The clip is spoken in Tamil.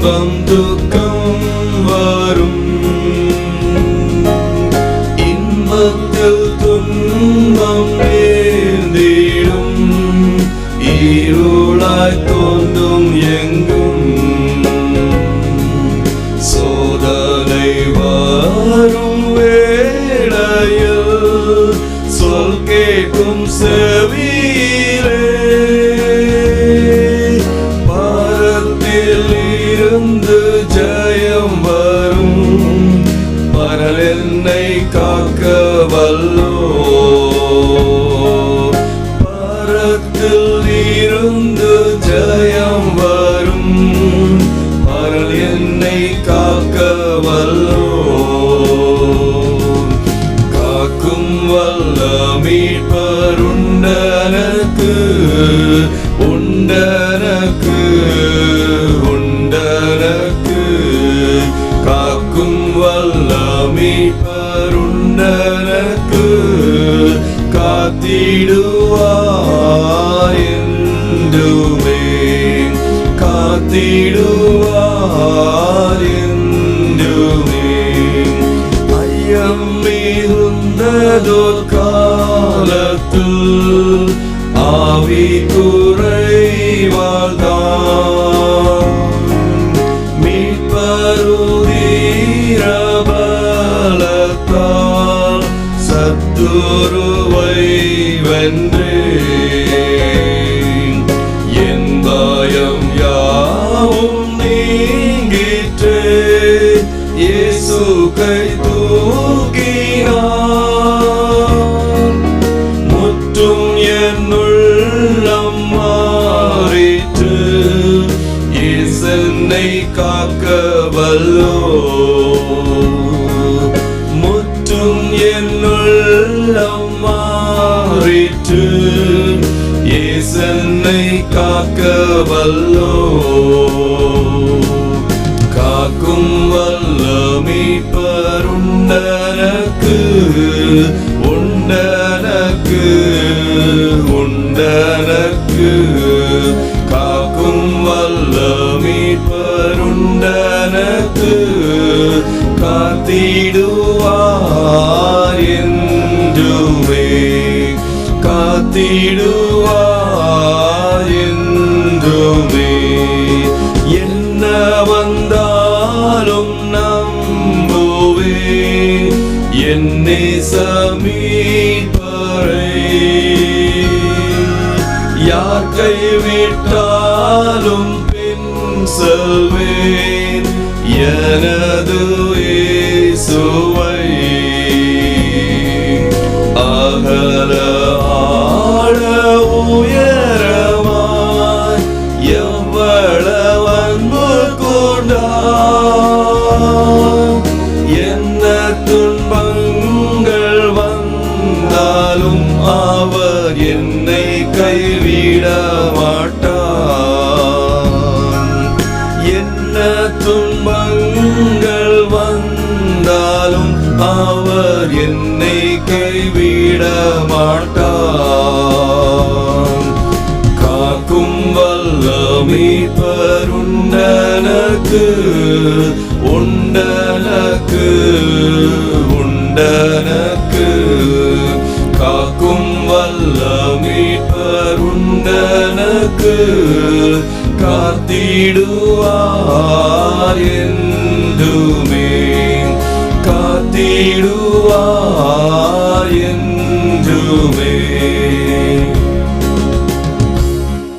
இன்பம் துக்கம் வரும். இன்பத்தில் துன்பம் காத்திடுவார் என்றுமே காத்திடுவார் என்றுமே ஐயம் மிகுந்ததோ காலத்தில் ஆவி குறைவால்தான் மீட்பருதீரபலத்தால் என் பயம் யாவும் நீங்கிற்றே. இயேசு கை தூக்கினார். முற்றும் என்னுள்ளம் மாறிற்று. காக்க வல்லோ. இசன்னை காக்க வல்லோ. காக்கும் வல்ல பருண்டனக்கு உண்டனக்கு உண்டனக்கு. காக்கும் வல்ல பருண்டனக்கு காத்திடுவார் என்றுமே. காத்திடு சமீபரை யார் கைவிட்டாலும் பின் செல்வேன். எனது சுவை என்னை கைவிட மாட்டான். என்ன துன்பங்கள் வந்தாலும் அவர் என்னை கைவிட மாட்டான். காக்கும் வல்ல உண்ட மீட்பருண்டனக்கு காத்திடுவார் என்றுமே. காத்திடுவார்.